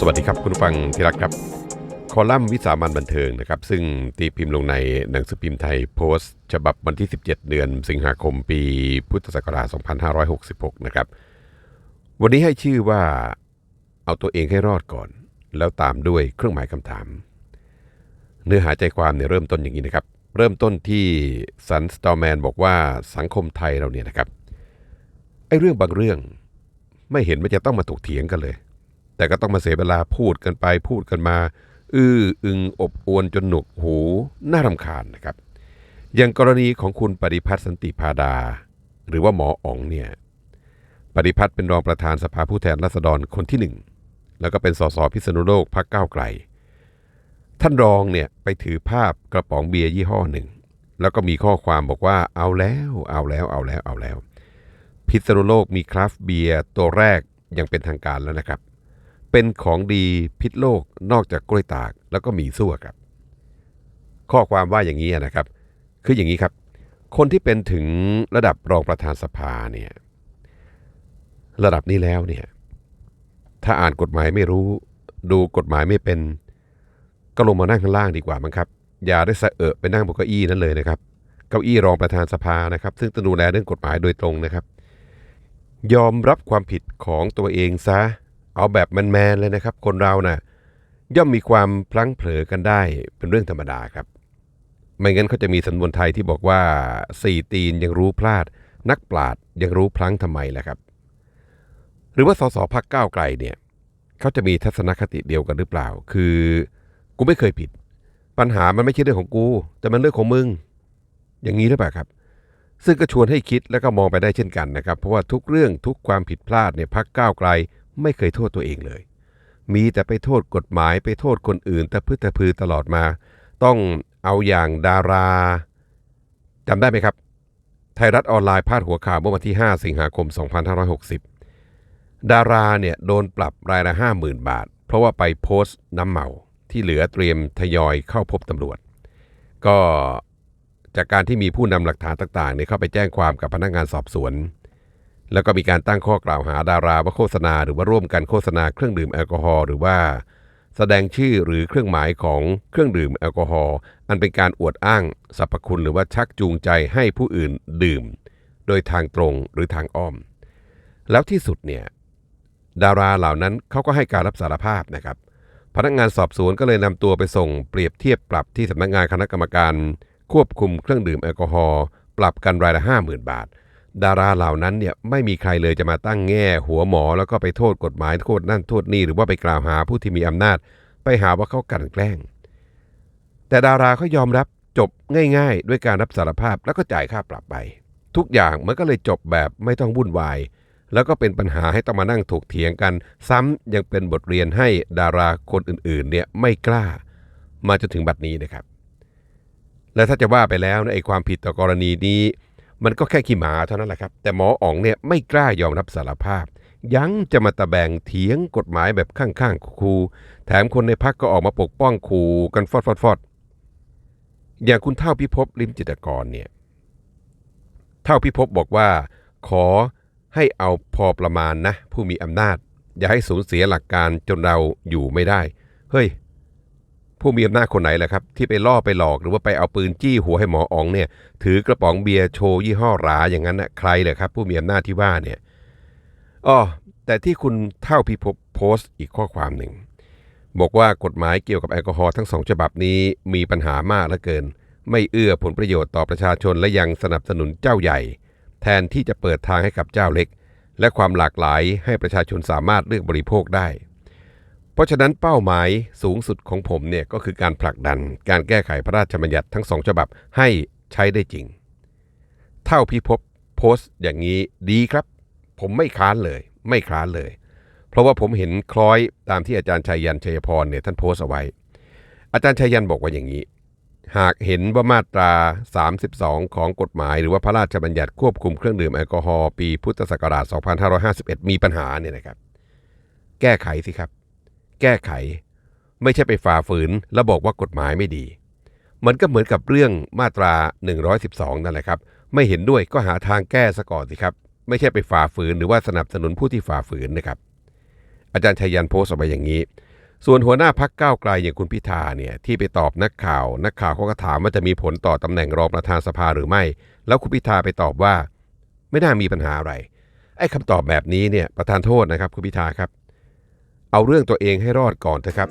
สวัสดีครับคุณผู้ฟังที่รักครับ คอลัมน์วิสามันบันเทิงนะครับ ซึ่งตีพิมพ์ลงในหนังสือพิมพ์ไทยโพสต์ ฉบับวันที่ 17 เดือน สิงหาคมปีพุทธศักราช 2566 นะครับ วันนี้ให้ชื่อว่าเอาตัวเองให้รอดก่อน แล้วตามด้วยเครื่องหมายคำถาม เนื้อหาใจความเนี่ยเริ่มต้นอย่างนี้นะครับ เริ่มต้นที่สันสตอร์แมนบอกว่าสังคมไทยเราเนี่ยนะครับไอ้เรื่องบางเรื่องไม่เห็นว่าจะต้องมาถกเถียงกันเลย แต่ก็ต้องมาเสียเวลาพูดกันไปพูดกันมา อื้ออึงอบอวนจนหนวกหูน่ารำคาญนะครับ อย่างกรณีของคุณปฏิพัฒน์สันติพาดา หรือว่าหมออ๋องเนี่ยปฏิพัฒน์เป็นรองประธานสภาผู้แทนราษฎรคนที่หนึ่งแล้วก็เป็นสสพิษณุโลกพักก้าวไกล ท่านรองเนี่ยไปถือภาพกระป๋องเบียร์ยี่ห้อหนึ่ง แล้วก็มีข้อความบอกว่าเอาแล้วเอาแล้วเอาแล้วเอาแล้ว พิษณุโลกมีคราฟเบียร์ตัวแรกยังเป็นทางการแล้วนะครับ เป็นของดีพิษโลกนอกจากกล้วยตากแล้วก็หมีซั่วครับ ข้อความว่าอย่างนี้นะครับ คืออย่างนี้ครับ คนที่เป็นถึงระดับรองประธานสภาเนี่ยระดับนี้แล้วเนี่ยถ้าอ่านกฎหมายไม่รู้ ดูกฎหมายไม่เป็น ก็ลงมานั่งข้างล่างดีกว่ามั้งครับ อย่าได้สะเอะไปนั่งบนเก้าอี้นั้นเลยนะครับเก้าอี้รองประธานสภานะครับ ซึ่งจะดูแลเรื่องกฎหมายโดยตรงนะครับ ยอมรับความผิดของตัวเองซะ เอาแบบแมนๆเลยนะครับ คนเรานะ่ะย่อมมีความพลั้งเผลอกันได้เป็นเรื่องธรรมดาครับ ไม่งั้นเขาจะมีสำนวนไทยที่บอกว่าสี่ตีนยังรู้พลาด นักปราดยังรู้พลั้งทำไมล่ะครับ หรือว่าสสพักก้าวไกลเนี่ยเขาจะมีทัศนคติเดียวกันหรือเปล่า คือกูไม่เคยผิด ปัญหามันไม่ใช่เรื่องของกู แต่มันเรื่องของมึง อย่างนี้หรือเปล่าครับ ซึ่งก็ชวนให้คิดและก็มองไปได้เช่นกันนะครับ เพราะว่าทุกเรื่องทุกความผิดพลาดเนี่ยพักก้าวไกล ไม่เคยโทษตัวเองเลย มีแต่ไปโทษกฎหมายไปโทษคนอื่นแต่พืชแต่พือตลอดมา ต้องเอาอย่างดาราจำได้ไหมครับ ไทยรัฐออนไลน์พาดหัวข่าวเมื่อวันที่ 5 สิงหาคม 2560 ดาราเนี่ยโดนปรับรายละ 50,000 บาท เพราะว่าไปโพสต์น้ำเมาที่เหลือเตรียมทยอยเข้าพบตำรวจ ก็จากการที่มีผู้นำหลักฐานต่างๆเนี่ยเข้าไปแจ้งความกับพนักงานสอบสวน แล้วก็มีการตั้งข้อกล่าวหาดาราว่าโฆษณา หรือว่าร่วมกันโฆษณาเครื่องดื่มแอลกอฮอล์หรือว่า แสดงชื่อหรือเครื่องหมายของเครื่องดื่มแอลกอฮอล์อันเป็นการอวดอ้างสรรพคุณหรือว่าชักจูงใจให้ผู้อื่นดื่ม โดยทางตรงหรือทางอ้อม แล้วที่สุดเนี่ยดาราเหล่านั้นเขาก็ให้การรับสารภาพนะครับ พนักงานสอบสวนก็เลยนำตัวไปส่งเปรียบเทียบปรับที่สำนักงานคณะกรรมการ ควบคุมเครื่องดื่มแอลกอฮอล์ปรับกันรายละห้าหมื่นบาท ดาราเหล่านั้นเนี่ยไม่มีใครเลยจะมาตั้งแง่หัวหมอแล้วก็ไปโทษกฎหมายโทษนั่นโทษนี่หรือว่าไปกล่าวหาผู้ที่มีอำนาจ ไปหาว่าเขากลั่นแกล้ง แต่ดาราเขายอมรับจบง่ายๆ ด้วยการรับสารภาพแล้วก็จ่ายค่าปรับไป ทุกอย่างมันก็เลยจบแบบไม่ต้องวุ่นวาย แล้วก็เป็นปัญหาให้ต้องมานั่งถกเถียงกัน ซ้ำยังเป็นบทเรียนให้ดาราคนอื่นๆเนี่ยไม่กล้า มาจนถึงบัดนี้นะครับ และถ้าจะว่าไปแล้วนะไอ้ความผิดต่อกรณีนี้ มันก็แค่ขี้หมาเท่านั้นแหละครับ แต่หมออ๋องเนี่ยไม่กล้ายอมรับสารภาพ ยังจะมาตะแบงเถียงกฎหมายแบบข้างๆครูแถมคนในพักก็ออกมาปกป้องครูกันฟอดฟอดฟอดอย่างคุณเท่าพิภพลิมจิตกรเนี่ยเท่าพิภพบอกว่า ขอให้เอาพอประมาณนะ ผู้มีอำนาจ อย่าให้สูญเสียหลักการจนเราอยู่ไม่ได้ เฮ้ย ผู้มีอำนาจคนไหนแหละครับ ที่ไปล่อไปหลอกหรือว่าไปเอาปืนจี้หัวให้หมออ๋องเนี่ย ถือกระป๋องเบียร์โชว์ยี่ห้อหราอย่างนั้นนะใครเลยครับ ผู้มีอำนาจที่ว่าเนี่ยอ๋อแต่ที่คุณเท่าพิภพโพสต์อีกข้อความหนึ่ง บอกว่ากฎหมายเกี่ยวกับแอลกอฮอล์ทั้งสองฉบับนี้มีปัญหามากเหลือเกิน ไม่เอื้อผลประโยชน์ต่อประชาชนและยังสนับสนุนเจ้าใหญ่ แทนที่จะเปิดทางให้กับเจ้าเล็ก และความหลากหลายให้ประชาชนสามารถเลือกบริโภคได้ เพราะฉะนั้นเป้าหมายสูงสุดของผมเนี่ยก็คือการผลักดันการแก้ไขพระราชบัญญัติทั้งสองฉบับให้ใช้ได้จริง เท่าพิภพโพสต์อย่างนี้ดีครับ ผมไม่ค้านเลย ไม่ค้านเลย เพราะว่าผมเห็นคล้อยตามที่อาจารย์ชัยยันชัยพรเนี่ยท่านโพสต์เอาไว้ อาจารย์ชัยยันบอกว่าอย่างนี้ หากเห็นว่ามาตรา 32 ของกฎหมาย หรือว่าพระราชบัญญัติควบคุมเครื่องดื่มแอลกอฮอล์ปีพุทธศักราช 2551 มีปัญหาเนี่ยนะครับ แก้ไขสิครับ แก้ไข ไม่ใช่ไปฝ่าฝืนแล้วบอกว่ากฎหมายไม่ดี มันก็เหมือนกับเรื่องมาตรา 112 นั่นแหละครับ ไม่เห็นด้วยก็หาทางแก้ซะก่อนสิครับ ไม่ใช่ไปฝ่าฝืนหรือว่าสนับสนุนผู้ที่ฝ่าฝืนนะครับ อาจารย์ชัยยันโพสต์ออกมาอย่างนี้ ส่วนหัวหน้าพักก้าวไกลอย่างคุณพิธาเนี่ยที่ไปตอบนักข่าว นักข่าวเขาก็ถามว่าจะมีผลต่อตำแหน่งรองประธานสภาหรือไม่ แล้วคุณพิธาไปตอบว่า ไม่น่ามีปัญหาอะไรไอ้คำตอบแบบนี้เนี่ยประธานโทษนะครับคุณพิธาครับ เอาเรื่องตัวเองให้รอดก่อนเถอะครับ